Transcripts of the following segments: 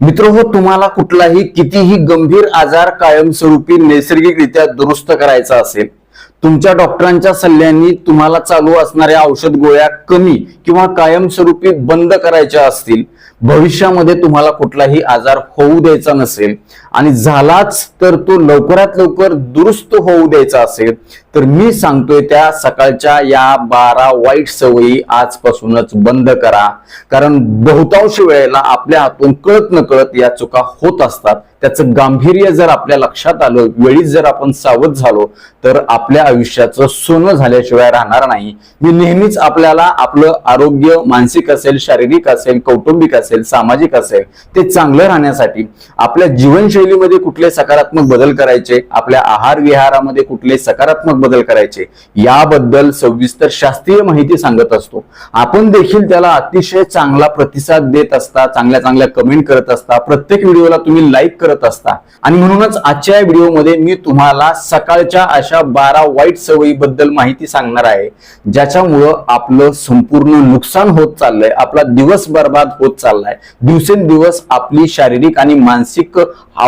मित्र हो तुम्हाला कुठलाही कितीही गंभीर आजार कायमस्वरूपी नैसर्गिकरित्या दुरुस्त करायचा असेल तुमच्या डॉक्टरांच्या सल्ल्याने तुम्हाला चालू असणाऱ्या औषध गोळ्या कमी किंवा कायमस्वरूपी बंद करायच्या असतील भविष्यामध्ये तुम्हाला कुठलाही आजार होऊ द्यायचा नसेल आणि झालाच तर तो लवकरात लवकर दुरुस्त होऊ द्यायचा असेल तर मी सांगतोय त्या सकाळच्या या बारा वाईट सवयी आजपासूनच बंद करा. कारण बहुतांश वेळेला आपल्या हातून कळत न कळत या चुका होत असतात. त्याचं गांभीर्य जर आपल्या लक्षात आलं वेळीच जर आपण सावध झालो तर आपल्या आयुष्याचं सोनं झाल्याशिवाय राहणार नाही. मी नेहमीच आपल्याला आपलं आरोग्य मानसिक असेल शारीरिक असेल कौटुंबिक असेल सामाजिक असेल ते चांगलं राहण्यासाठी आपल्या जीवनशैलीमध्ये कुठले सकारात्मक बदल करायचे आपल्या आहार विहारामध्ये कुठले सकारात्मक बदल करायचे याबद्दल सविस्तर शास्त्रीय माहिती सांगत असतो. आपण देखील त्याला अतिशय चांगला प्रतिसाद देत असता चांगल्या चांगल्या कमेंट करत असता प्रत्येक व्हिडिओला तुम्ही लाईक करत असता. आणि म्हणूनच आजच्या या व्हिडिओमध्ये मी तुम्हाला सकाळच्या अशा बारा वाईट सवयीबद्दल माहिती सांगणार आहे ज्याच्यामुळं आपलं संपूर्ण नुकसान होत चाललंय आपला दिवस बर्बाद होत चाललाय. दिवसेंदिवस आपली शारीरिक आणि मानसिक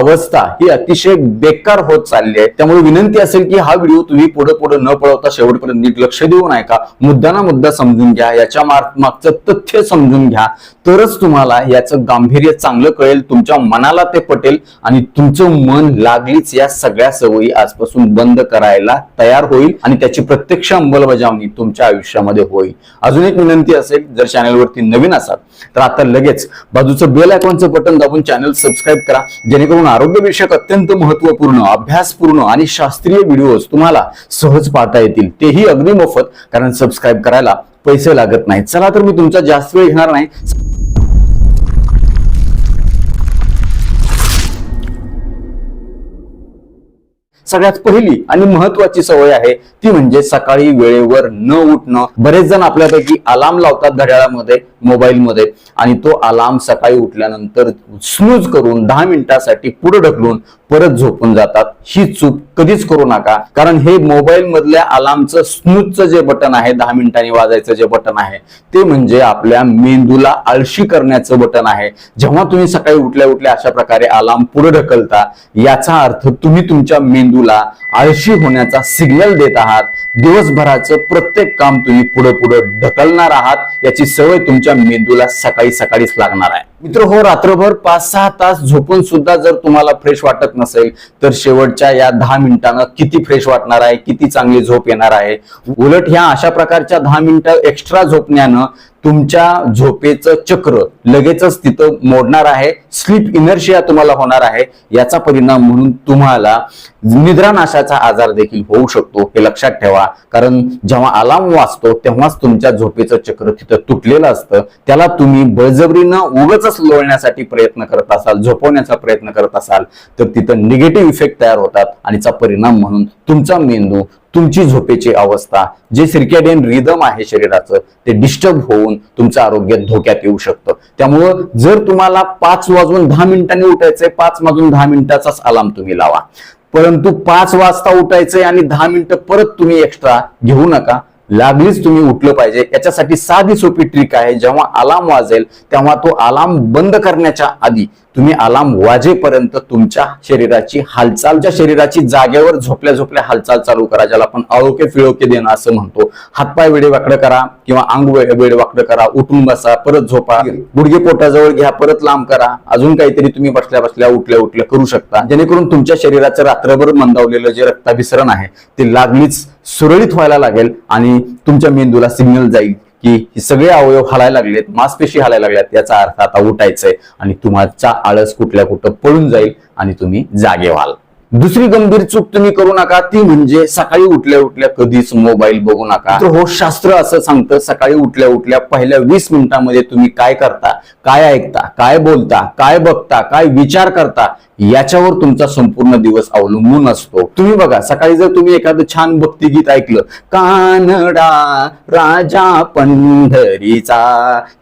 अवस्था ही अतिशय बेकार होत चालली आहे. त्यामुळे विनंती असेल की हा व्हिडिओ तुम्ही पुढे पुढे न पळवता शेवटपर्यंत नीट लक्ष देऊन ऐका मुद्दा ना मुद्दा समजून घ्या याच्या मार- मागचं तथ्य समजून घ्या. तरच तुम्हाला याचं गांभीर्य चांगलं कळेल तुमच्या मनाला ते पटेल आणि तुमचं मन लागलीच या सगळ्या सवयी आजपासून बंद करायला तयार होईल आणि त्याची प्रत्यक्ष अंमलबजावणी तुमच्या आयुष्यामध्ये होईल. अजून एक विनंती असेल जर चॅनलवरती नवीन असाल तर आता लगेच बाजूचं बेल आयकॉनचं बटन दाबून चॅनल सबस्क्राईब करा जेणेकरून आरोग्यविषयक अत्यंत महत्त्वपूर्ण अभ्यासपूर्ण आणि शास्त्रीय व्हिडिओज तुम्हाला सहज पाहता येतील. तेही अगदी मोफत कारण सबस्क्राईब करायला पैसे लागत नाहीत. चला तर मी तुमचा जास्त वेळ घेणार नाही. सगळ्यात पहिली आणि महत्वाची सवय आहे ती म्हणजे सकाळी वेळेवर न उठणं. बरेच जण आपल्यापैकी अलार्म लावतात घड्याळामध्ये मोबाईलमध्ये. आणि तो अलार्म सकाळी उठल्यानंतर स्नूज करून दहा मिनिटासाठी पुढे ढकलून परत झोपून जातात. ही चूक कधीच करू नका. कारण हे मोबाईल मधल्या अलार्मचं स्नूजचं जे बटन आहे दहा मिनिटांनी वाजायचं जे बटन आहे ते म्हणजे आपल्या मेंदूला आळशी करण्याचं बटन आहे. जेव्हा तुम्ही सकाळी उठल्या उठल्या अशा प्रकारे अलार्म पुढे ढकलता याचा अर्थ तुम्ही तुमच्या मेंदूला आळशी होण्याचा सिग्नल देत आहात. दिवसभराचं प्रत्येक काम तुम्ही पुढे पुढे ढकलणार आहात. याची सवय तुमच्या मेंदूला सकाळी सकाळीच लागणार आहे. मित्र हो रात्रभर पाच सहा तास झोपून सुद्धा जर तुम्हाला फ्रेश वाटत नसेल तर शेवटच्या या दहा मिनिटांना किती फ्रेश वाटणार आहे किती चांगली झोप येणार आहे? उलट ह्या अशा प्रकारच्या दहा मिनिटं एक्स्ट्रा झोपण्यानं तुमच्या झोपेचं चक्र लगेचच तिथं मोडणार आहे. स्लीप इनर्शिया तुम्हाला होणार आहे. याचा परिणाम म्हणून तुम्हाला निद्रानाशाचा आजार देखील होऊ शकतो. हे लक्षात ठेवा. कारण जेव्हा अलार्म वाजतो तेव्हाच तुमच्या झोपेचं चक्र तिथं तुटलेलं असतं. त्याला तुम्ही बळजबरीनं उगच लोळण्यासाठी प्रयत्न करत असाल झोपवण्याचा प्रयत्न करत असाल तर तिथं निगेटिव्ह इफेक्ट तयार होतात आणि परिणाम म्हणून तुमचा मेंदू तुमची झोपेची अवस्था जे सिरकॅडियन रिदम आहे शरीराचं ते डिस्टर्ब होऊन तुमचं आरोग्य धोक्यात येऊ शकतं. त्यामुळं जर तुम्हाला पाच वाजून दहा मिनिटांनी उठायचंय पाच वाजून दहा मिनिटाचाच अलार्म तुम्ही लावा. परंतु पाच वाजता उठायचंय आणि दहा मिनिटं परत तुम्ही एक्स्ट्रा घेऊ नका. लागलीच तुम्ही उठलं पाहिजे. याच्यासाठी साधी सोपी ट्रिक आहे. जेव्हा अलार्म वाजेल तेव्हा तो अलार्म बंद करण्याच्या आधी तुम्ही अलार्म वाजेपर्यंत तुमच्या शरीराची हालचाल ज्या शरीराची जागेवर झोपल्या झोपल्या हालचाल चालू करा ज्याला आपण अळोके फिळोके देणं असं म्हणतो. हातपाय वेडे वाकडं करा किंवा अंग वे- वेडे वाकडं करा. उठून बसा परत झोपा. गुडघे पोटाजवळ घ्या परत लांब करा. अजून काहीतरी तुम्ही बसल्या बसल्या उठल्या उठल्या करू शकता. जेणेकरून तुमच्या शरीराचं रात्रभर मंदावलेलं जे रक्ताभिसरण आहे ते लागलीच सुरळीत व्हायला लागेल आणि तुमच्या मेंदूला सिग्नल जाईल की हे सगळे अवयव हलायला लागलेत मांसपेशी हलायला लागल्यात याचा अर्थ आता उठायचंय आणि तुमचा आळस कुठल्या कुठं पळून जाईल आणि तुम्ही जागे व्हाल. दुसरी गंभीर चूक तुम्ही करू नका ती म्हणजे सकाळी उठल्या उठल्या कधीच मोबाईल बघू नका. तर हो शास्त्र असं सांगतं सकाळी उठल्या उठल्या पहिल्या वीस मिनिटांमध्ये तुम्ही काय करता काय ऐकता काय बोलता काय बघता काय विचार करता याच्यावर तुमचा संपूर्ण दिवस अवलंबून असतो. तुम्ही बघा सकाळी जर तुम्ही एखादं छान भक्तिगीत ऐकलं कानडा राजा पंढरीचा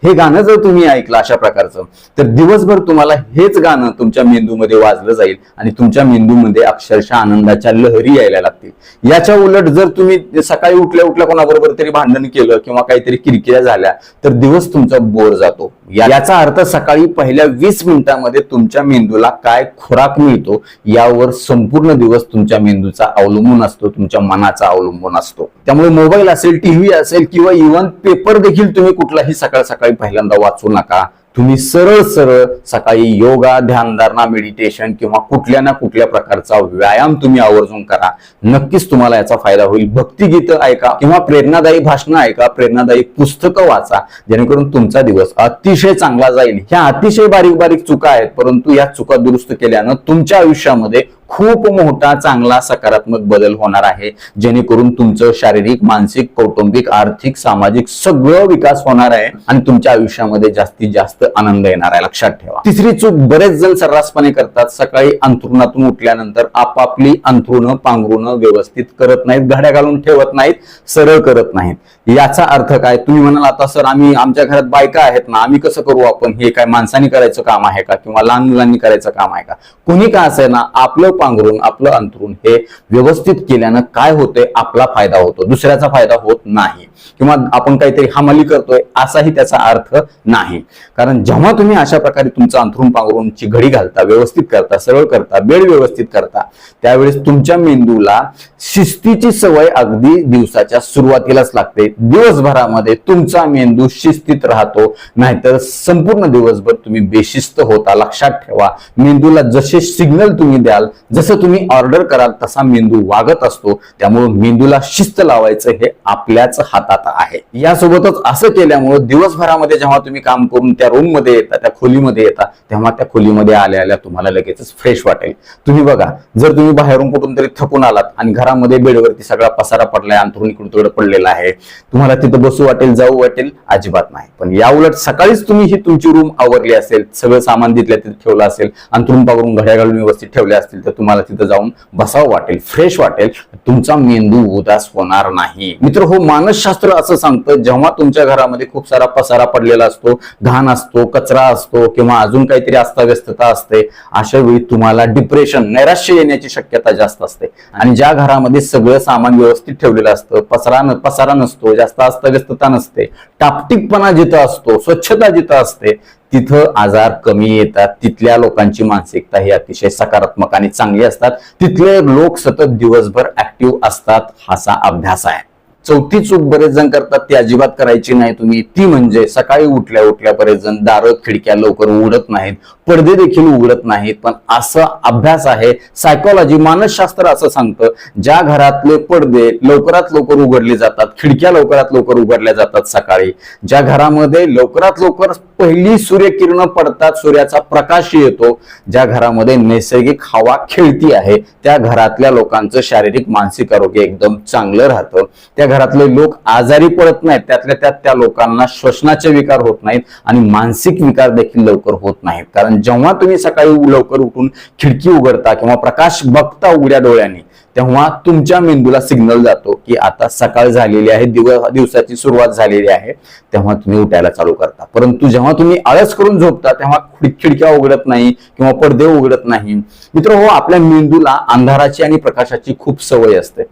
हे गाणं जर तुम्ही ऐकलं अशा प्रकारचं तर दिवसभर तुम्हाला हेच गाणं तुमच्या मेंदूमध्ये वाजलं जाईल आणि तुमच्या मेंदूमध्ये अक्षरशः आनंदाच्या लहरी यायला लागतील. याच्या उलट जर तुम्ही सकाळी उठल्या उठल्या कोणाबरोबर तरी भांडण केलं किंवा काहीतरी किरकिऱ्या झाल्या तर दिवस तुमचा बोर जातो. याचा अर्थ सकाळी पहिल्या वीस मिनिटांमध्ये तुमच्या मेंदूला काय खुराक मिळतो यावर संपूर्ण दिवस तुमच्या मेंदूचा अवलंबून असतो तुमच्या मनाचा अवलंबून असतो. त्यामुळे मोबाईल असेल टीव्ही असेल किंवा इव्हन पेपर देखील तुम्ही कुठलाही सकाळ सकाळी पहिल्यांदा वाचू नका. तुम्ही सरळ सरळ सकाळी योगा ध्यानधारणा मेडिटेशन किंवा कुठल्या ना कुठल्या प्रकारचा व्यायाम तुम्ही आवर्जून करा. नक्कीच तुम्हाला याचा फायदा होईल. भक्तिगीतं ऐका किंवा प्रेरणादायी भाषणं ऐका प्रेरणादायी पुस्तकं वाचा जेणेकरून तुमचा दिवस अतिशय चांगला जाईल. ह्या अतिशय बारीक बारीक चुका आहेत परंतु या चुका दुरुस्त केल्यानं तुमच्या आयुष्यामध्ये खूप मोठा चांगला सकारात्मक बदल होणार आहे. जेणेकरून तुमचं शारीरिक मानसिक कौटुंबिक आर्थिक सामाजिक सगळं विकास होणार आहे आणि तुमच्या आयुष्यामध्ये जास्तीत जास्त आनंद येणार आहे. लक्षात ठेवा. तिसरी चूक बरेच जण सर्रासपणे करतात. सकाळी अंथरुणातून उठल्यानंतर आपापली अंथरुणं पांघरुणं व्यवस्थित करत नाहीत घड्या घालून ठेवत नाहीत सरळ करत नाहीत. याचा अर्थ काय? तुम्ही म्हणाल आता सर आम्ही आमच्या घरात बायका आहेत ना आम्ही कसं करू आपण? हे काय माणसाने करायचं काम आहे का? किंवा लहान मुलांनी करायचं काम आहे का? कुणी का असे ना आपलं पांघरून आपलं अंतरून हे व्यवस्थित केल्यानं काय होतंय आपला फायदा होतो. दुसऱ्याचा फायदा होत नाही. किंवा आपण काहीतरी हमाली करतोय असाही त्याचा अर्थ नाही. कारण जेव्हा तुम्ही अशा प्रकारे तुमचं अंथरून पांघरूनची घडी घालता व्यवस्थित करता सरळ करता बेड व्यवस्थित करता त्यावेळेस तुमच्या मेंदूला शिस्तीची सवय अगदी दिवसाच्या सुरुवातीलाच लागते. दिवसभरामध्ये तुमचा मेंदू शिस्तीत राहतो नाहीतर संपूर्ण दिवसभर तुम्ही बेशिस्त होता. लक्षात ठेवा मेंदूला जसे सिग्नल तुम्ही द्याल जसं तुम्ही ऑर्डर कराल तसा मेंदू वागत असतो. त्यामुळे मेंदूला शिस्त लावायचं हे आपल्याच हातात आहे. यासोबतच असं केल्यामुळे दिवसभरामध्ये जेव्हा तुम्ही काम करून त्या रूममध्ये येता त्या खोलीमध्ये येता तेव्हा त्या खोलीमध्ये आल्या आल्या तुम्हाला लगेचच फ्रेश वाटेल. तुम्ही बघा जर तुम्ही बाहेरून कुठून तरी थकून आलात आणि घरामध्ये बेडवरती सगळा पसारा पडलाय अंथरुण इकडून तिकडे पडलेला आहे तुम्हाला तिथं बसू वाटेल जाऊ वाटेल अजिबात नाही. पण या उलट सकाळीच तुम्ही ही तुमची रूम आवरली असेल सगळं सामान तिथल्या तिथे ठेवलं असेल अंथरून पाकडून घड्या घालून व्यवस्थित ठेवल्या असतील तर तुम्हाला तिथं जाऊन बसावं वाटेल फ्रेश वाटेल. तुमचा मेंदू उदास होणार नाही. मित्र हो मानसशास्त्र असं सांगतं जेव्हा तुमच्या घरामध्ये खूप सारा पसारा पडलेला असतो घाण असतो कचरा असतो किंवा अजून काहीतरी अस्ताव्यस्तता असते अशा वेळी तुम्हाला डिप्रेशन नैराश्य येण्याची शक्यता जास्त असते. आणि ज्या घरामध्ये सगळं सामान व्यवस्थित ठेवलेलं असतं पसरा पसारा नसतो जास्त अस्ताव्यस्तता नसते टापटिकपणा जिथं असतो स्वच्छता जिथं असते तिथं आजार कमी येतात तिथल्या लोकांची मानसिकता ही अतिशय सकारात्मक आणि चांगली असतात. तिथले लोक सतत दिवसभर ऍक्टिव्ह असतात हाचा अभ्यास आहे. चौथी चूक बरेच जण करतात ती अजिबात करायची नाही तुम्ही. ती म्हणजे सकाळी उठल्या उठल्या बरेच जण दारं खिडक्या लवकर उघडत नाहीत पडदे देखील उघडत नाहीत. पण असं अभ्यास आहे सायकोलॉजी मानसशास्त्र असं सांगतं ज्या घरातले पडदे लवकरात लवकर उघडले जातात खिडक्या लवकरात लवकर उघडल्या जातात सकाळी. ज्या घरामध्ये लवकरात लवकर पहिली सूर्यकिरण पडतात सूर्याचा प्रकाश येतो ज्या घरामध्ये नैसर्गिक हवा खेळती आहे त्या घरातल्या लोकांचं शारीरिक मानसिक आरोग्य एकदम चांगलं राहतं. त्या घरातले लोक आजारी पडत नाहीत त्यातल्या त्यात त्या लोकांना श्वसनाचे विकार होत नाहीत आणि मानसिक विकार देखील लवकर होत नाहीत. कारण जेव्हा तुम्ही सकाळी लवकर उठून खिडकी उघडता किंवा प्रकाश बघता उघड्या डोळ्यांनी तेव्हा तुमच्या मेंदूला सिग्नल जातो की आता सकाळ झालेली आहे दिवस दिवसाची सुरुवात झालेली आहे तेव्हा तुम्ही उठायला चालू करता. परंतु जेव्हा तुम्ही आळस करून झोपता तेव्हा खिडक्या उघडत नाही किंवा पडदे उघडत नाही. मित्र हो आपल्या मेंदूला अंधाराची आणि प्रकाशाची खूप सवय असते.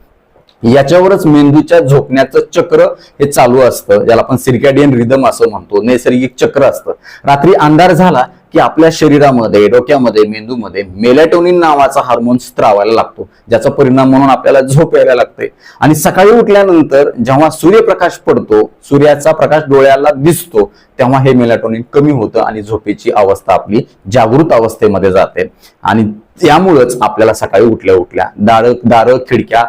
याच्यावरच मेंदूच्या झोपण्याचं चक्र हे चालू असतं. ज्याला आपण सिरकॅडियन रिदम असं म्हणतो. नैसर्गिक चक्र असतं. रात्री अंधार झाला की आपल्या शरीरामध्ये डोक्यामध्ये मेंदूमध्ये मेलॅटोनिन नावाचा हार्मोन स्त्रावायला लागतो. ज्याचा परिणाम म्हणून आपल्याला झोप यायला लागते. आणि सकाळी उठल्यानंतर जेव्हा सूर्यप्रकाश पडतो सूर्याचा प्रकाश डोळ्याला दिसतो तेव्हा हे मेलॅटोनिन कमी होतं आणि झोपेची अवस्था आपली जागृत अवस्थेमध्ये जाते. आणि त्यामुळंच आपल्याला सकाळी उठल्या उठल्या दार दारं खिडक्या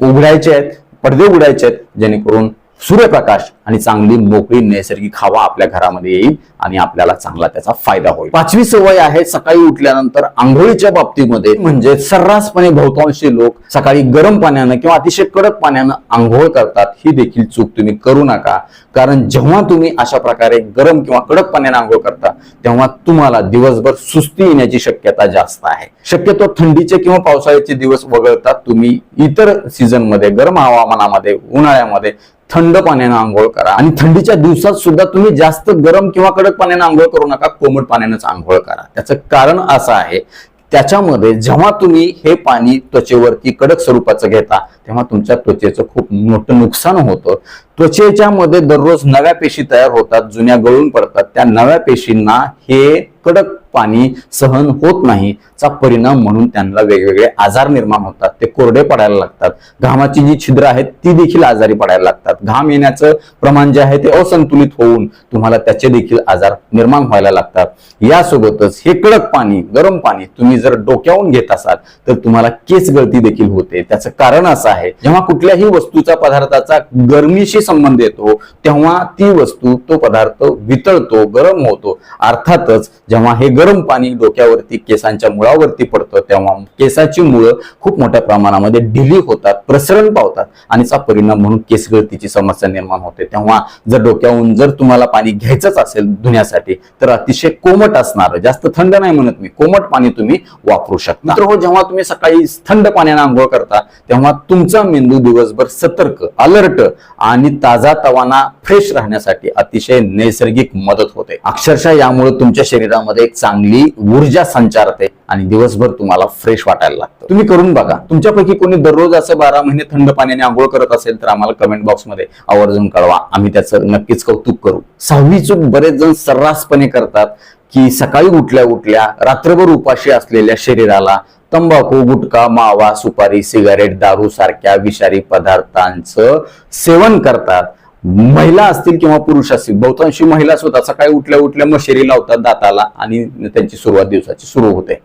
उघडायच्या आहेत पडदे उघडायचे आहेत जेणेकरून सूर्यप्रकाश आणि चांगली मोकळी नैसर्गिक हवा आपल्या घरामध्ये येईल आणि आपल्याला चांगला त्याचा फायदा होईल. पाचवी सवय आहे सकाळी उठल्यानंतर आंघोळीच्या बाबतीमध्ये म्हणजे सर्रासपणे बहुतांशी लोक सकाळी गरम पाण्यानं किंवा अतिशय कडक पाण्यानं आंघोळ करतात ही देखील चूक तुम्ही करू नका. कारण जेव्हा तुम्ही अशा प्रकारे गरम किंवा कडक पाण्याने आंघोळ करता तेव्हा तुम्हाला दिवसभर सुस्ती येण्याची शक्यता जास्त आहे. शक्यतो थंडीचे किंवा पावसाळ्याचे दिवस वगळता तुम्ही इतर सीझनमध्ये गरम हवामानामध्ये उन्हाळ्यामध्ये थंड पाण्यानं आंघोळ करा. आणि थंडीच्या दिवसात सुद्धा तुम्ही जास्त गरम किंवा कडक पाण्यानं आंघोळ करू नका कोमट पाण्यानंच आंघोळ करा. त्याचं कारण असं आहे त्याच्यामध्ये जेव्हा तुम्ही हे पाणी त्वचेवरती कडक स्वरूपाचं घेता तेव्हा तुमच्या त्वचेचं खूप मोठं नुकसान होतं. त्वचेच्या मध्ये दररोज नव्या पेशी तयार होतात जुन्या गळून पडतात. त्या नव्या पेशींना हे कडक पाणी सहन होत नाही चा परिणाम म्हणून त्यांना वेगवेगळे आजार निर्माण होतात. ते कोरडे पडायला लागतात. घामाची जी छिद्र आहेत ती देखील आजारी पडायला लागतात. घाम येण्याचं प्रमाण जे आहे ते असंतुलित होऊन तुम्हाला त्याचे देखील आजार निर्माण व्हायला लागतात. यासोबतच हे कडक पाणी गरम पाणी तुम्ही जर डोक्यावून घेत असाल तर तुम्हाला केस गळती देखील होते. त्याचं कारण असं आहे जेव्हा कुठल्याही वस्तूचा पदार्थाचा गरमीशी संबंध येतो तेव्हा ती वस्तू तो पदार्थ वितळतो गरम होतो. अर्थातच जेव्हा हे गरम पाणी डोक्यावरती केसांच्या मुळावरती पडतं तेव्हा केसाची मुळं खूप मोठ्या प्रमाणामध्ये ढिली होतात प्रसरण पावतात आणि त्याचा परिणाम म्हणून केसगळतीची समस्या निर्माण होते. तेव्हा जर डोक्याहून जर तुम्हाला पाणी घ्यायचंच असेल धुण्यासाठी तर अतिशय कोमट असणार जास्त थंड नाही म्हणत मी कोमट पाणी तुम्ही वापरू शकता. तर हो जेव्हा तुम्ही सकाळी थंड पाण्याने आंघोळ करता तेव्हा तुमचा मेंदू दिवसभर सतर्क अलर्ट आणि ताजा तवाना फ्रेश राहण्यासाठी अतिशय नैसर्गिक मदत होते. अक्षरशः यामुळे तुमच्या शरीरामध्ये एक चांगली ऊर्जा संचारते आणि दिवसभर तुम्हाला फ्रेश वाटायला लागतं. तुम्ही करून बघा. तुमच्यापैकी कोणी दररोज असं बारा महिने थंड पाण्याने आंघोळ करत असेल तर आम्हाला कमेंट बॉक्समध्ये आवर्जून कळवा. आम्ही त्याचं नक्कीच कौतुक करू. सहावी चूक बरेच जण सर्रासपणे करतात की सकाळी उठल्या उठल्या रात्रभर उपाशी असलेल्या शरीराला तंबाखू गुटखा मावा सुपारी सिगारेट दारू सारख्या विषारी पदार्थांचं सेवन करतात. महिला असतील किंवा पुरुष असतील बहुतांशी महिला स्वतः सकाळी उठल्या उठल्या मशेरी लावतात दाताला आणि त्यांची सुरुवात दिवसाची सुरू होते.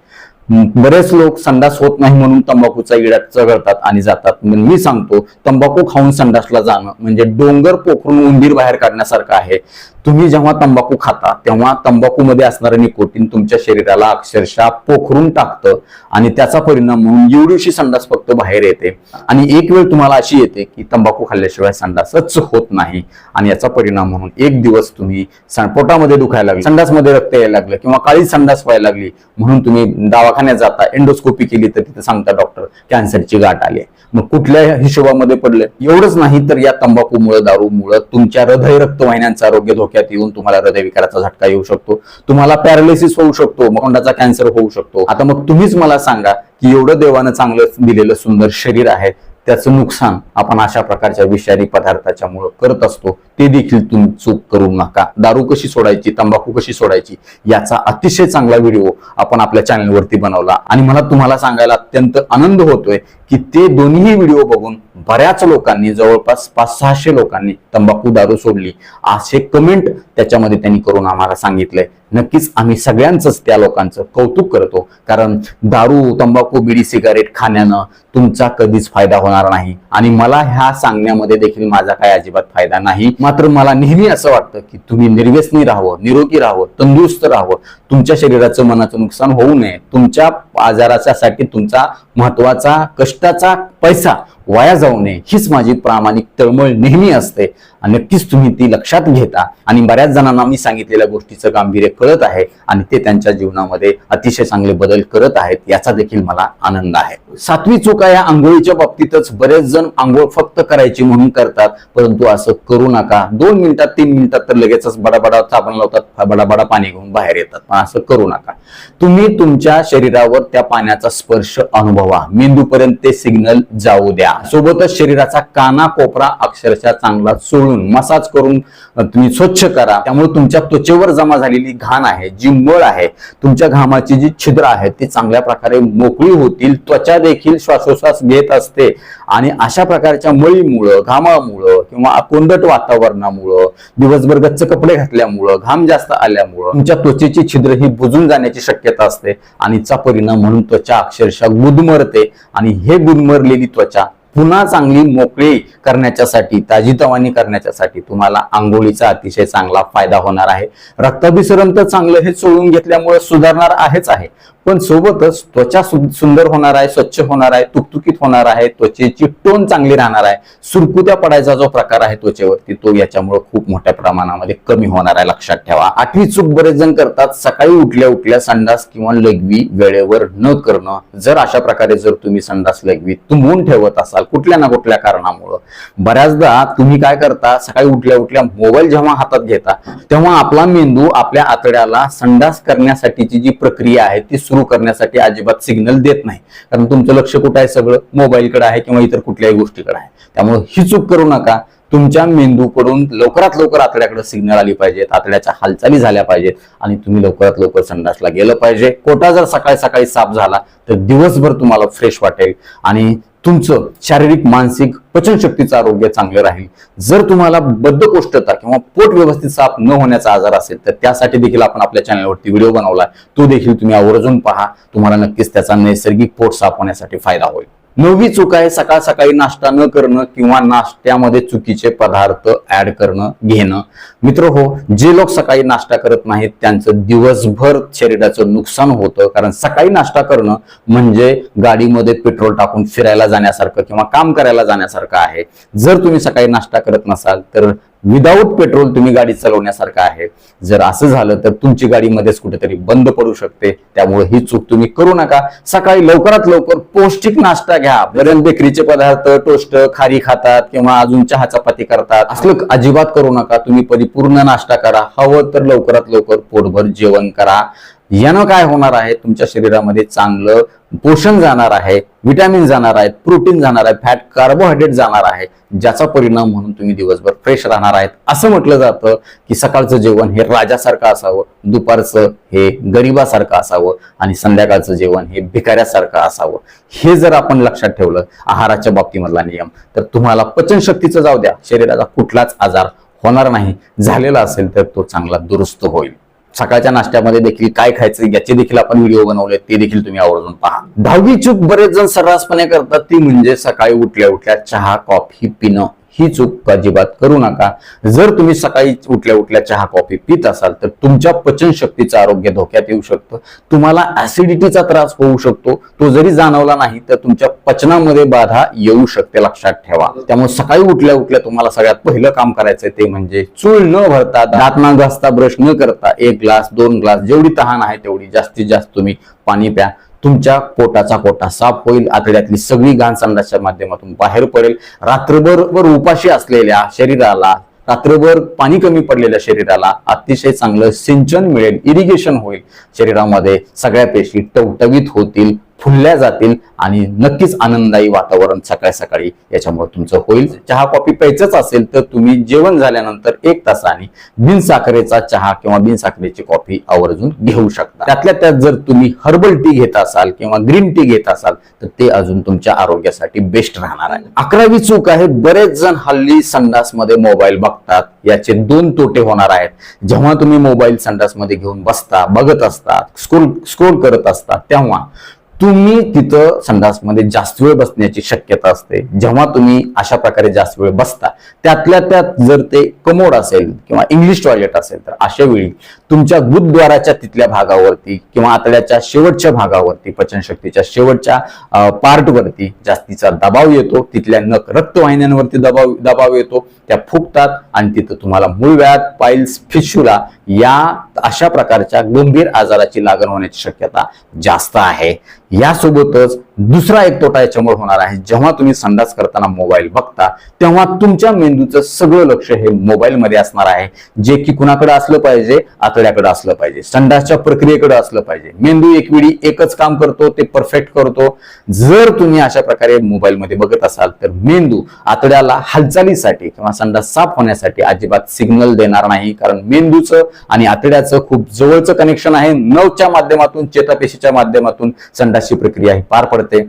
बरेच लोक संडास होत नाही म्हणून तंबाखूचा इड्यात चघळतात आणि जातात. मी सांगतो तंबाखू खाऊन संडासला जाणं म्हणजे डोंगर पोखरून उंदीर बाहेर काढण्यासारखं आहे. तुम्ही जेव्हा तंबाखू खाता तेव्हा तंबाखूमध्ये असणारं निकोटीन तुमच्या शरीराला अक्षरशः पोखरून टाकतं आणि त्याचा परिणाम म्हणून एवढीशी संडास फक्त बाहेर येते. आणि एक वेळ तुम्हाला अशी येते की तंबाखू खाल्ल्याशिवाय संडासच होत नाही आणि याचा परिणाम म्हणून एक दिवस तुम्ही पोटामध्ये दुखायला लागले संडासमध्ये रक्त यायला लागलं किंवा काळी संडास व्हायला लागली म्हणून तुम्ही दवाखान्यात जाता एंडोस्कोपी केली तर तिथे सांगता डॉक्टर कॅन्सरची गाठ आली मग कुठल्या हिशोबामध्ये पडलं? एवढंच नाही तर या तंबाखूमुळे दारूमुळे तुमच्या हृदय रक्तवाहिन्यांचं आरोग्य डोक्यात येऊन तुम्हाला हृदयविकाराचा झटका येऊ शकतो. तुम्हाला पॅरालिसिस होऊ शकतो मकोंडाचा कॅन्सर होऊ शकतो. आता मग तुम्हीच मला सांगा की एवढं देवानं चांगलं दिलेलं सुंदर शरीर आहे त्याचं नुकसान आपण अशा प्रकारच्या विषारी पदार्थाच्या मुळे करत असतो ते देखील तुम्ही चूक करू नका. दारू कशी सोडायची तंबाखू कशी सोडायची याचा अतिशय चांगला व्हिडिओ आपण आपल्या चॅनलवरती बनवला. आणि मला तुम्हाला सांगायला अत्यंत आनंद होतोय की ते दोन्ही व्हिडिओ बघून बऱ्याच लोकांनी जवळपास पाच सहाशे लोकांनी तंबाखू दारू सोडली. असे कमेंट त्याच्यामध्ये त्यांनी करून आम्हाला सांगितलंय नक्कीच आम्ही सगळ्यांचंच त्या लोकांचं कौतुक करतो. कारण दारू तंबाखू बिडी सिगारेट खाण्यानं तुमचा कधीच फायदा होणार नाही. आणि मला ह्या सांगण्यामध्ये देखील माझा काही अजिबात फायदा नाही. मात्र मला नेहमी असं वाटतं की तुम्ही निर्व्यसनी राहावं निरोगी राहावं तंदुरुस्त राहावं. तुमच्या शरीराचं मनाचं नुकसान होऊ नये. तुमच्या आजाराच्यासाठी तुमचा महत्त्वाचा कष्टाचा पैसा वाया जाऊ नये. हीच माझी प्रामाणिक तळमळ नेहमी असते. नक्कीच तुम्ही ती लक्षात घेता. आणि बऱ्याच जणांना मी सांगितलेल्या गोष्टीचं गांभीर्य कळत आहे आणि ते त्यांच्या जीवनामध्ये अतिशय चांगले बदल करत आहेत याचा देखील मला आनंद आहे. सातवी चूक या आंघोळीच्या बाबतीतच बरेच जण आंघोळ फक्त करायची म्हणून करतात परंतु असं करू नका. दोन मिनिटात तीन मिनिटात तर लगेचच बडाबडा साबण लावतात बडाबडा पाणी घेऊन बाहेर येतात. पण असं करू नका. तुम्ही तुमच्या शरीरावर त्या पाण्याचा स्पर्श अनुभवा. मेंदूपर्यंत ते सिग्नल जाऊ द्या. सोबतच शरीराचा काना कोपरा अक्षरशः चांगला घेऊन मसाज करून तुम्ही स्वच्छ करा. त्यामुळे तुमच्या त्वचेवर जमा झालेली घाण आहे जी मळ आहे तुमच्या घामाची जी छिद्र आहेत ती चांगल्या प्रकारे मोकळी होतील त्वचा देखील श्वासोश्वास घेत असते. आणि अशा प्रकारच्या मळीमुळं घामामुळं किंवा कोंदट वातावरणामुळं दिवसभर गच्च कपडे घातल्यामुळं घाम जास्त आल्यामुळं तुमच्या त्वचेची छिद्र ही बुजून जाण्याची शक्यता असते. आणि चा परिणाम म्हणून त्वचा अक्षरशः गुदमरते. आणि हे गुदमरलेली त्वचा पुन्हा चांगली मोकळी करण्याच्यासाठी ताजीतवानी करण्याच्यासाठी तुम्हाला आंघोळीचा अतिशय चांगला फायदा होणार आहे. रक्ताभिसरण तर चांगलं हे चोळून घेतल्यामुळे सुधारणार आहेच आहे. पण सोबतच त्वचा सुंदर होणार आहे स्वच्छ होणार आहे तुकतुकीत होणार आहे त्वचेची टोन चांगली राहणार आहे. सुरकुत्या पडायचा जो प्रकार आहे त्वचेवरती तो याच्यामुळे खूप मोठ्या प्रमाणामध्ये कमी होणार आहे लक्षात ठेवा. आठवी चूक बरेच जण करतात सकाळी उठल्या उठल्या संडास किंवा लघवी वेळेवर न करणं. जर अशा प्रकारे जर तुम्ही संडास लघवी तुंबून ठेवत असाल कुठल्या ना कुठल्या कारणामुळं बऱ्याचदा तुम्ही काय करता सकाळी उठल्या उठल्या मोबाईल जेव्हा हातात घेता तेव्हा आपला मेंदू आपल्या आतड्याला संडास करण्यासाठीची जी प्रक्रिया आहे ती सुरू करण्यासाठी अजिबात सिग्नल देत नाही. कारण तुमचं लक्ष कुठं आहे सगळं? मोबाईलकडे आहे किंवा इतर कुठल्याही गोष्टीकडे आहे. त्यामुळे ही चूक करू नका. तुमच्या मेंदूकडून लवकरात लवकर आतड्याकडे सिग्नल आली पाहिजेत. आतड्याच्या हालचाली झाल्या पाहिजेत. आणि तुम्ही लवकरात लवकर संडासला गेलं पाहिजे. कोटा जर सकाळी सकाळी साफ झाला तर दिवसभर तुम्हाला फ्रेश वाटेल. आणि तुमचं शारीरिक मानसिक पचनशक्तीचं आरोग्य चांगलं राहील. जर तुम्हाला बद्धकोष्ठता किंवा पोट व्यवस्थित साफ न होण्याचा आजार असेल तर त्यासाठी देखील आपण आपल्या चॅनलवरती व्हिडिओ बनवला तो देखील तुम्ही आवर्जून पहा. तुम्हाला नक्कीच त्याचा नैसर्गिक पोट साफ होण्यासाठी फायदा होईल. नववी चूक आहे सकाळ सकाळी नाश्ता न करणं किंवा नाश्त्यामध्ये चुकीचे पदार्थ ऍड करणं घेणं. मित्र हो जे लोक सकाळी नाश्ता करत नाहीत त्यांचं दिवसभर शरीराचं नुकसान होतं. कारण सकाळी नाश्ता करणं म्हणजे गाडीमध्ये पेट्रोल टाकून फिरायला जाण्यासारखं किंवा काम करायला जाण्यासारखं आहे. जर तुम्ही सकाळी नाश्ता करत नसाल तर विदाऊट पेट्रोल तुम्ही गाडी चालवण्यासारखं आहे. जर असं झालं तर तुमची गाडी मध्येच कुठेतरी बंद पडू शकते. त्यामुळे ही चूक तुम्ही करू नका. सकाळी लवकरात लवकर पौष्टिक नाश्ता घ्या. बरेच बेकरीचे पदार्थ टोस्ट खारी खातात किंवा अजून चहा चपाती करतात. असलं अजिबात करू नका. तुम्ही परिपूर्ण नाश्ता करा. हवं तर लवकरात लवकर पोटभर जेवण करा. यानं काय होणार आहे? तुमच्या शरीरामध्ये चांगलं पोषण जाणार आहे विटॅमिन जाणार आहेत प्रोटीन जाणार आहे फॅट कार्बोहायड्रेट जाणार आहे ज्याचा परिणाम म्हणून तुम्ही दिवसभर फ्रेश राहणार आहेत. असं म्हटलं जातं की सकाळचं जेवण हे राजासारखं असावं दुपारचं हे गरिबासारखं असावं आणि संध्याकाळचं जेवण हे भिकाऱ्यासारखं असावं. हे जर आपण लक्षात ठेवलं आहाराच्या बाबतीमधला नियम तर तुम्हाला पचनशक्तीचं जाऊ द्या. शरीराचा कुठलाच आजार होणार नाही. झालेला असेल तर तो चांगला दुरुस्त होईल. सकाळच्या नाश्त्यामध्ये देखील काय खायचं याचे देखील आपण व्हिडिओ बनवले ते देखील तुम्ही आवर्जून पहा. दहावी चूक बरेच जण सर्रासपणे करतात ती म्हणजे सकाळी उठल्या उठल्या चहा कॉफी पिणं. ही चूक अजिबात करू नका. जर तुम्ही सकाळी उठल्या उठल्या चहा कॉफी पित असाल तर तुमच्या पचनशक्तीचं आरोग्य धोक्यात येऊ शकतं. तुम्हाला ऍसिडिटीचा त्रास होऊ शकतो. तो जरी जाणवला नाही तर तुमच्या पचनामध्ये बाधा येऊ शकते लक्षात ठेवा. त्यामुळे सकाळी उठल्या उठल्या तुम्हाला सगळ्यात पहिलं काम करायचंय ते म्हणजे चूळ न भरता दात न घासता ब्रश न करता एक ग्लास दोन ग्लास जेवढी तहान आहे तेवढी जास्तीत जास्त तुम्ही पाणी प्या. तुमच्या पोटाचा कोटा साफ होईल आतड्यातली सगळी घाण संडासच्या माध्यमातून बाहेर पडेल. रात्रभर वर उपाशी असलेल्या शरीराला रात्रभर पाणी कमी पडलेल्या शरीराला अतिशय चांगलं सिंचन मिळेल इरिगेशन होईल. शरीरामध्ये सगळ्या पेशी टवटवीत होतील. फुलल्या जातील आणि नक्कीच आनंददायी वातावरण सकाळी सकाळी याच्यामुळे तुमचं होईल. चहा कॉफी प्यायचंच असेल तर तुम्ही जेवण झाल्यानंतर एक तासाने बिन साखरेचा चहा किंवा बिन साखरेची कॉफी आवर्जून घेऊ शकता. त्यातल्या त्यात जर तुम्ही हर्बल टी घेत असाल किंवा ग्रीन टी घेत असाल तर ते अजून तुमच्या आरोग्यासाठी बेस्ट राहणार आहे. अकरावी चूक आहे बरेच जण हल्ली संडासमध्ये मोबाईल बघतात. याचे दोन तोटे होणार आहेत. जेव्हा तुम्ही मोबाईल संडासमध्ये घेऊन बसता बघत असता स्क्रोल स्क्रोल करत असता तेव्हा तुम्ही तिथं संडासमध्ये जास्त वेळ बसण्याची शक्यता असते. जेव्हा तुम्ही अशा प्रकारे जास्त वेळ बसता त्यातल्या त्यात जर ते कमोड असेल किंवा इंग्लिश टॉयलेट असेल तर अशा वेळी तुमच्या गुदद्वाराच्या तिथल्या भागावरती किंवा आतड्याच्या शेवटच्या भागावरती पचनशक्तीच्या शेवटच्या पार्टवरती जास्तीचा दबाव येतो. तिथल्या नक रक्तवाहिन्यांवरती दबाव दबाव येतो. त्या फुगतात आणि तिथं तुम्हाला मूळव्याध पाईल्स फिशुला या अशा प्रकारच्या गंभीर आजाराची लागण होण्याची शक्यता जास्त आहे. यासोबतच दुसरा एक तोटा याच्यामुळे होणार आहे. जेव्हा तुम्ही संडास करताना मोबाईल बघता तेव्हा तुमच्या मेंदूचं सगळं लक्ष हे मोबाईल मध्ये असणार आहे. जे की कुणाकडे असलं पाहिजे आतड्याकडे असलं पाहिजे. संडासच्या प्रक्रियेकडे असलं पाहिजे. मेंदू एक वेळी एकच काम करतो ते परफेक्ट करतो. जर तुम्ही अशा प्रकारे मोबाईल मध्ये बघत असाल तर मेंदू आतड्याला हालचालीसाठी किंवा संडास साफ होण्यासाठी अजिबात सिग्नल देणार नाही. कारण मेंदूचं आणि आतड्याचं खूप जवळचं कनेक्शन आहे. नवच्या माध्यमातून चेतापेशीच्या माध्यमातून संडास संडासची प्रक्रिया ही पार पडते.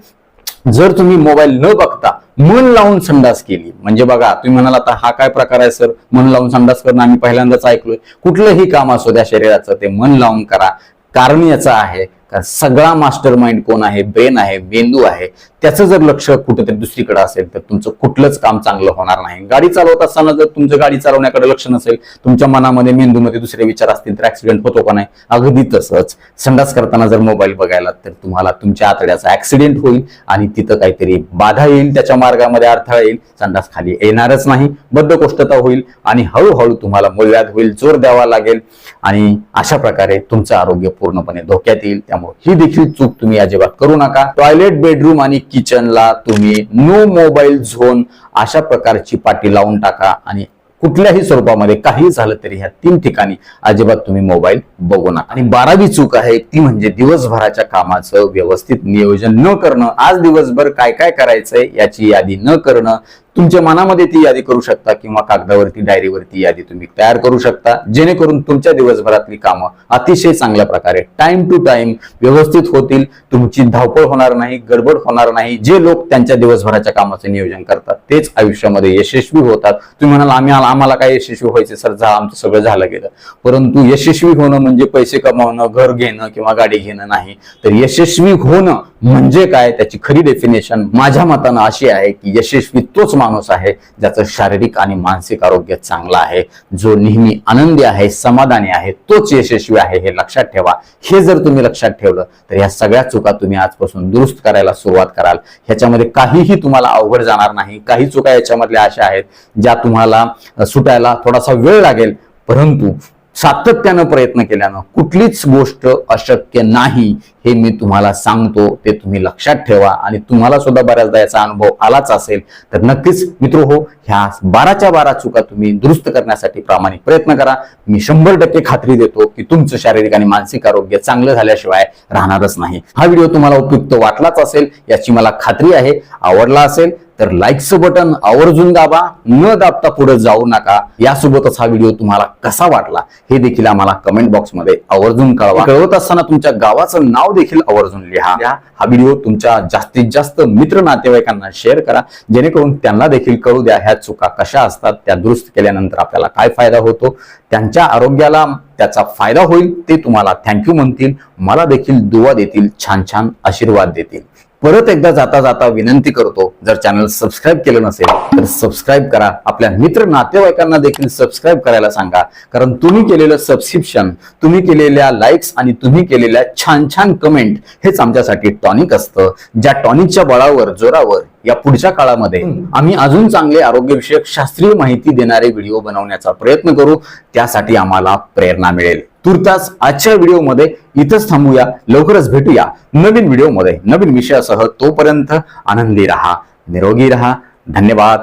जर तुम्ही मोबाईल न बघता मन लावून संडास केली म्हणजे बघा तुम्ही म्हणाल आता हा काय प्रकार आहे सर? मन लावून संडास करणं आम्ही पहिल्यांदाच ऐकलोय. कुठलंही काम असो त्या शरीराचं ते मन लावून करा. कारण याचं आहे का सगळा मास्टर माइंड कोण आहे? ब्रेन आहे मेंदू आहे. त्याचं जर लक्ष कुठेतरी दुसरीकडे असेल तर तुमचं कुठलंच काम चांगलं होणार नाही. गाडी चालवत असताना जर तुमचं गाडी चालवण्याकडे लक्ष नसेल तुमच्या मनामध्ये मेंदूमध्ये दुसरे विचार असतील तर ऍक्सिडेंट होतो का नाही? अगदी तसंच. संडास करताना जर मोबाईल बघायला तर तुम्हाला तुमच्या आतड्याचा ऍक्सिडेंट होईल आणि तिथं काहीतरी बाधा येईल त्याच्या मार्गामध्ये अडथळा येईल. संडास खाली येणारच नाही. बद्धकोष्ठता होईल आणि हळूहळू तुम्हाला मूल्यात होईल जोर द्यावा लागेल आणि अशा प्रकारे तुमचं आरोग्य पूर्णपणे धोक्यात येईल. त्यामुळे ही देखील चूक तुम्ही अजिबात करू नका. टॉयलेट बेडरूम आणि किचनला तुम्ही नो मोबाईल झोन अशा प्रकारची पाटी लावून टाका. आणि कुठल्याही स्वरूपामध्ये काही झालं तरी ह्या तीन ठिकाणी अजिबात तुम्ही मोबाईल बघू नका. आणि बारावी चूक आहे ती म्हणजे दिवसभराच्या कामाचं व्यवस्थित नियोजन न करणं. आज दिवसभर काय काय करायचंय याची यादी न करणं. तुमच्या मनामध्ये ती यादी करू शकता किंवा कागदावरती डायरीवरती यादी तुम्ही तयार करू शकता जेणेकरून तुमच्या दिवसभरातली कामं अतिशय चांगल्या प्रकारे टाइम टू टाइम व्यवस्थित होतील तुमची धावपळ होणार नाही गडबड होणार नाही जे लोक त्यांच्या दिवसभराच्या कामाचं नियोजन करतात तेच आयुष्यामध्ये यशस्वी होतात. तुम्ही म्हणाल आम्ही आम्हाला काय यशस्वी व्हायचे? सर जा आमचं सगळं झालं गेलं. परंतु यशस्वी होणं म्हणजे पैसे कमावणं घर घेणं किंवा गाडी घेणं नाही. तर यशस्वी होणं म्हणजे काय? त्याची खरी डेफिनेशन माझ्या मतानं अशी आहे की यशस्वी तोच माणूस आहे ज्याचं शारीरिक आणि मानसिक आरोग्य चांगलं आहे. जो नेहमी आनंदी आहे समाधानी आहे तोच यशस्वी आहे हे लक्षात ठेवा. हे जर तुम्ही लक्षात ठेवलं तर या सगळ्या चुका तुम्ही आजपासून दुरुस्त करायला सुरुवात कराल. ह्याच्यामध्ये काहीही तुम्हाला अवघड जाणार नाही. काही चुका याच्यामधल्या अशा आहेत ज्या तुम्हाला सुटायला थोडासा वेळ लागेल परंतु सातत्यानं प्रयत्न केल्यानं कुठलीच गोष्ट अशक्य नाही हे मी तुम्हाला सांगतो ते तुम्ही लक्षात ठेवा आणि तुम्हाला सुद्धा बऱ्याचदा याचा अनुभव आलाच असेल तर नक्कीच मित्र हो ह्या बाराच्या बारा चुका तुम्ही दुरुस्त करण्यासाठी प्रामाणिक प्रयत्न करा. मी शंभर टक्के खात्री देतो की तुमचं शारीरिक आणि मानसिक आरोग्य चांगलं झाल्याशिवाय राहणारच नाही. हा व्हिडिओ तुम्हाला उपयुक्त वाटलाच असेल याची मला खात्री आहे. आवडला असेल तर लाईकचं बटन आवर्जून दाबा. न दाबता पुढे जाऊ नका. यासोबतच हा व्हिडिओ तुम्हाला कसा वाटला हे देखील आम्हाला कमेंट बॉक्समध्ये आवर्जून कळवा. कळवत असताना तुमच्या गावाचं नाव देखील आवर्जून लिहा. लिहा. हा व्हिडिओ तुमच्या जास्तीत जास्त मित्र नातेवाईकांना शेअर करा. जेणेकरून त्यांना देखील कळू द्या ह्या चुका कशा असतात. त्या दुरुस्त केल्यानंतर आपल्याला काय फायदा होतो? त्यांच्या आरोग्याला त्याचा फायदा होईल ते तुम्हाला थँक्यू म्हणतील. मला देखील दुवा देतील छान छान आशीर्वाद देतील. परत एकदा जाता जाता विनंती करतो जर चॅनल सबस्क्राईब केलं नसेल तर सबस्क्राईब करा. आपल्या मित्र नातेवाईकांना देखील सबस्क्राईब करायला सांगा. कारण तुम्ही केलेलं सबस्क्रिप्शन तुम्ही केलेल्या लाईक्स आणि तुम्ही केलेल्या छान छान कमेंट हेच आमच्यासाठी टॉनिक असतं. ज्या टॉनिकच्या बळावर जोरावर या पुढच्या काळामध्ये आम्ही अजून चांगले आरोग्यविषयक शास्त्रीय माहिती देणारे व्हिडिओ बनवण्याचा प्रयत्न करू. त्यासाठी आम्हाला प्रेरणा मिळेल. तुर्तास आजच्या व्हिडिओमध्ये इथंच थांबूया. लवकरच भेटूया नवीन व्हिडिओमध्ये. नवीन विषयासह तोपर्यंत आनंदी राहा निरोगी राहा. धन्यवाद.